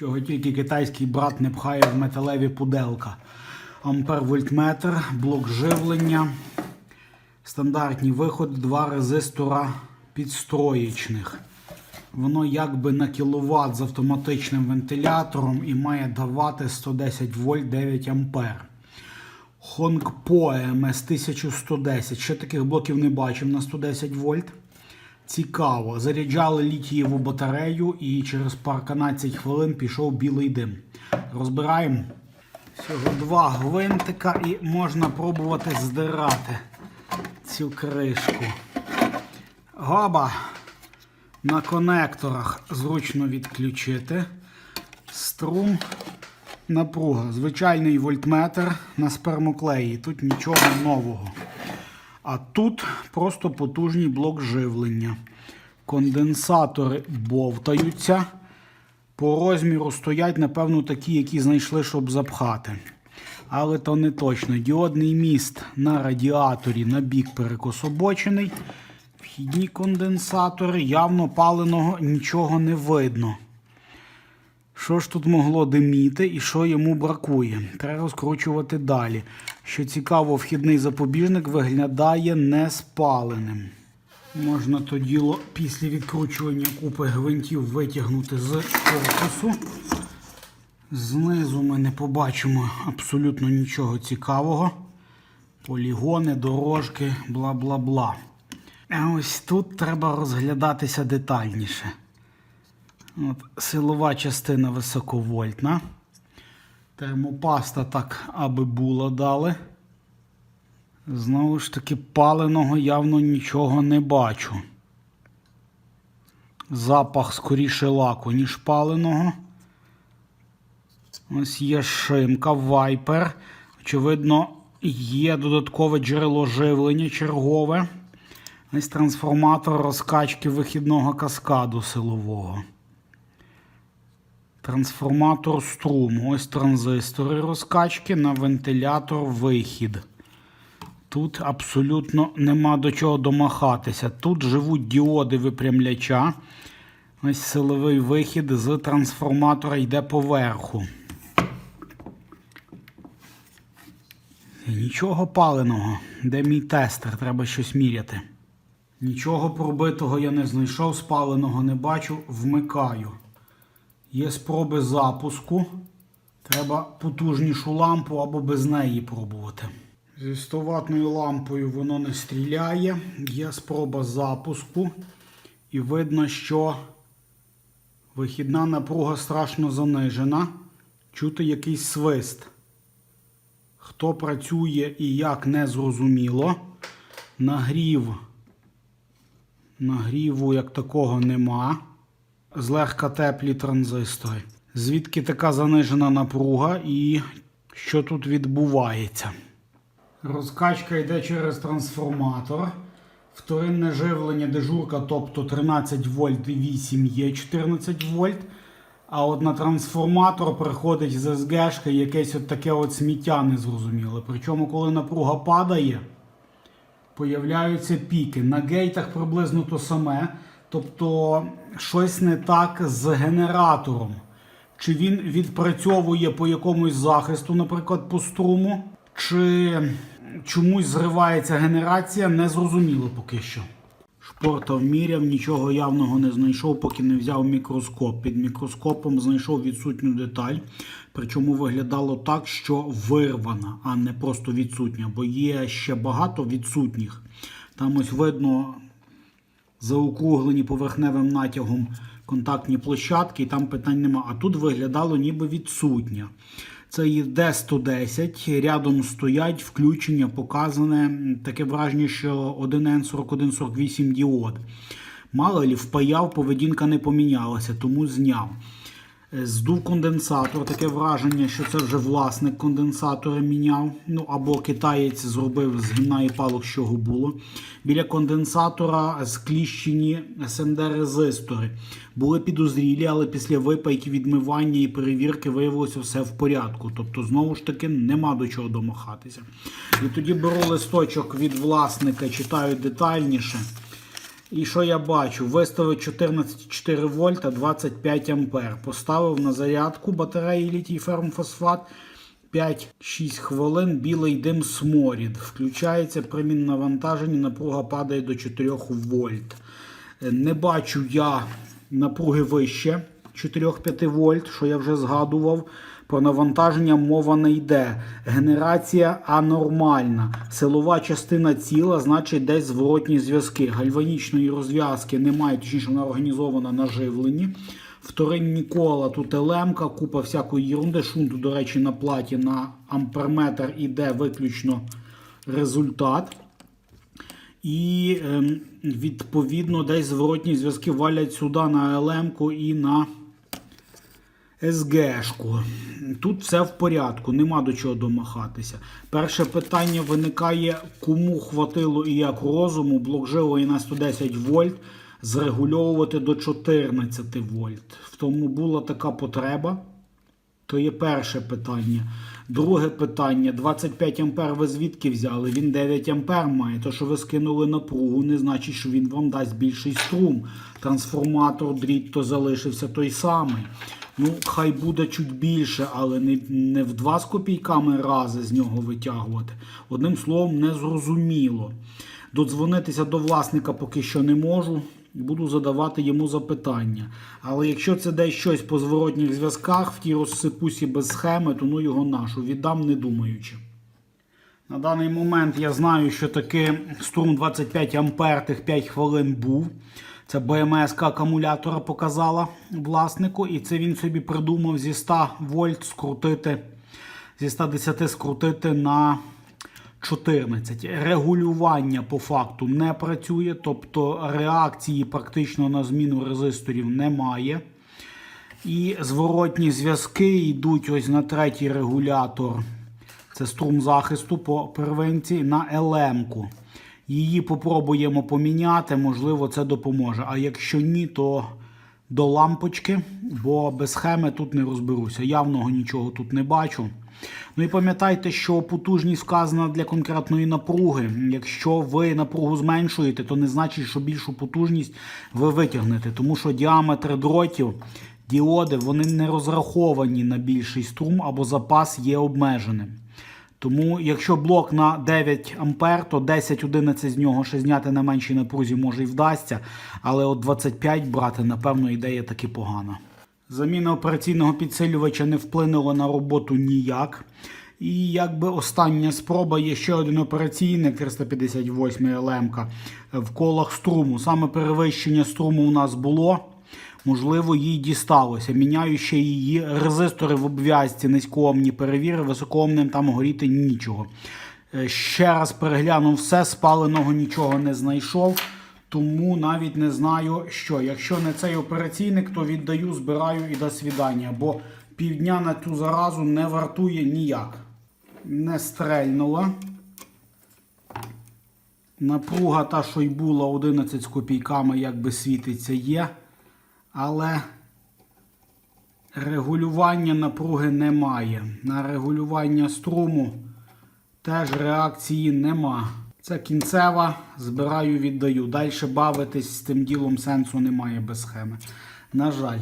Чого тільки китайський брат не пхає в металеві пуделка. Ампер вольтметр, блок живлення, стандартні виходи, два резистора підстроєчних. Воно якби на кіловат з автоматичним вентилятором і має давати 110 вольт 9 ампер. Хонгпо МС 1110. Ще таких блоків не бачив на 110 вольт. Цікаво. Заряджали літієву батарею і через парканадцять хвилин пішов білий дим. Розбираємо. Всього два гвинтика і можна пробувати здирати цю кришку. Гоба на конекторах зручно відключити. Струм, напруга. Звичайний вольтметр на спермоклеї. Тут нічого нового. А тут просто потужний блок живлення. Конденсатори бовтаються. По розміру стоять, напевно, такі, які знайшли, щоб запхати. Але то не точно. Діодний міст на радіаторі на бік перекособочений. Вхідні конденсатори, явно паленого нічого не видно. Що ж тут могло диміти і що йому бракує? Треба розкручувати далі. Що цікаво, вхідний запобіжник виглядає неспаленим. Можна то діло після відкручування купи гвинтів витягнути з корпусу. Знизу ми не побачимо абсолютно нічого цікавого. Полігони, дорожки, бла бла бла. А ось тут треба розглядатися детальніше. От, силова частина високовольтна. Термопаста так, аби була дали. Знову ж таки, паленого явно нічого не бачу. Запах скоріше лаку, ніж паленого. Ось є шимка, вайпер. Очевидно, є додаткове джерело живлення чергове. Ось трансформатор розкачки вихідного каскаду силового. Трансформатор струму. Ось транзистори розкачки на вентилятор вихід. Тут абсолютно нема до чого домахатися. Тут живуть діоди випрямляча. Ось силовий вихід з трансформатора йде поверху. Нічого паленого. Де мій тестер? Треба щось міряти. Нічого пробитого я не знайшов, спаленого не бачу, вмикаю. Є спроби запуску. Треба потужнішу лампу або без неї пробувати. Зі 100 ватною лампою воно не стріляє. Є спроба запуску. І видно, що вихідна напруга страшно занижена. Чути якийсь свист. Хто працює і як не зрозуміло. Нагрів. Нагріву як такого нема. Злегка теплі транзистори. Звідки така занижена напруга і що тут відбувається? Розкачка йде через трансформатор. Вторинне живлення дежурка, тобто 13 вольт і 8 є 14 вольт. А от на трансформатор приходить з СГшки якесь от таке от сміття незрозуміле. Причому, коли напруга падає, появляються піки. На гейтах приблизно то саме. Тобто щось не так з генератором. Чи він відпрацьовує по якомусь захисту, наприклад, по струму, чи чомусь зривається генерація, не зрозуміло поки що. Шпортав міряв, нічого явного не знайшов, поки не взяв мікроскоп. Під мікроскопом знайшов відсутню деталь. Причому виглядало так, що вирвана, а не просто відсутня, бо є ще багато відсутніх. Там ось видно заокруглені поверхневим натягом контактні площадки, і там питань нема. А тут виглядало ніби відсутня. Це є D110, рядом стоять включення, показане таке враження, що 1N4148 діод. Мало лі впаяв, поведінка не помінялася, тому зняв. Здув конденсатор, таке враження, що це вже власник конденсатора міняв. Ну або китаєць зробив з гімна і палок, з чого було. Біля конденсатора скліщені СМД-резистори. Були підозрілі, але після випайки, відмивання і перевірки виявилося все в порядку. Тобто, знову ж таки, нема до чого домахатися. І тоді беру листочок від власника, читаю детальніше. І що я бачу? Виставив 14,4 вольта 25 ампер. Поставив на зарядку батареї літій фермфосфат 5-6 хвилин, білий дим сморід. Включається при навантаженні, напруга падає до 4 вольт. Не бачу я напруги вище 4-5 вольт, що я вже згадував. Про навантаження мова не йде. Генерація анормальна. Силова частина ціла, значить десь зворотні зв'язки. Гальванічної розв'язки немає, точніше вона організована на живленні. Вторинні кола, тут елемка, купа всякої ерунди. Шунту, до речі, на платі на амперметр іде виключно результат. І ем, відповідно десь зворотні зв'язки валять сюди на ЛМ і на СГшку. Тут все в порядку, нема до чого домахатися. Перше питання виникає, кому хватило і як розуму блок живої на 110 вольт зрегульовувати до 14 вольт. В тому була така потреба. То є перше питання. Друге питання: 25 ампер ви звідки взяли? Він 9 ампер має. То, що ви скинули напругу, не значить, що він вам дасть більший струм. Трансформатор, дріт то залишився той самий. Ну, хай буде чуть більше, але не, не в 2 з копійками рази з нього витягувати. Одним словом, не зрозуміло. Додзвонитися до власника поки що не можу. Буду задавати йому запитання. Але якщо це десь щось по зворотніх зв'язках, в тій розсипусі без схеми, то ну його нашу віддам не думаючи. На даний момент я знаю, що таки струм 25 ампер тих 5 хвилин був. Це БМС акумулятора показала власнику, і це він собі придумав зі 100 вольт скрутити, зі 110 скрутити на 14. Регулювання по факту не працює, тобто реакції практично на зміну резисторів немає. І зворотні зв'язки йдуть ось на третій регулятор. Це струм захисту по первинці на елемку. Її попробуємо поміняти, можливо, це допоможе. А якщо ні, то до лампочки, бо без схеми тут не розберуся. Явного нічого тут не бачу. Ну і пам'ятайте, що потужність вказана для конкретної напруги. Якщо ви напругу зменшуєте, то не значить, що більшу потужність ви витягнете, тому що діаметр дротів, діоди, вони не розраховані на більший струм або запас є обмеженим. Тому, якщо блок на 9 ампер, то 10-11 з нього ще зняти на меншій напрузі може і вдасться. Але от 25 брати, напевно, ідея таки погана. Заміна операційного підсилювача не вплинула на роботу ніяк. І якби остання спроба є ще один операційник 358 ЛМ в колах струму. Саме перевищення струму у нас було. Можливо, їй дісталося. Міняю ще її резистори в обв'язці низькоомні перевірив, високоомним там горіти нічого. Е, Ще раз переглянув все, спаленого нічого не знайшов. Тому навіть не знаю, що. Якщо не цей операційник, то віддаю, збираю і до свідання. Бо півдня на цю заразу не вартує ніяк. Не стрельнула. Напруга та, що й була 11 з копійками, якби світиться, є. Але регулювання напруги немає. На регулювання струму теж реакції нема. Це кінцева, збираю, віддаю. Далі бавитись з тим ділом сенсу немає без схеми. На жаль.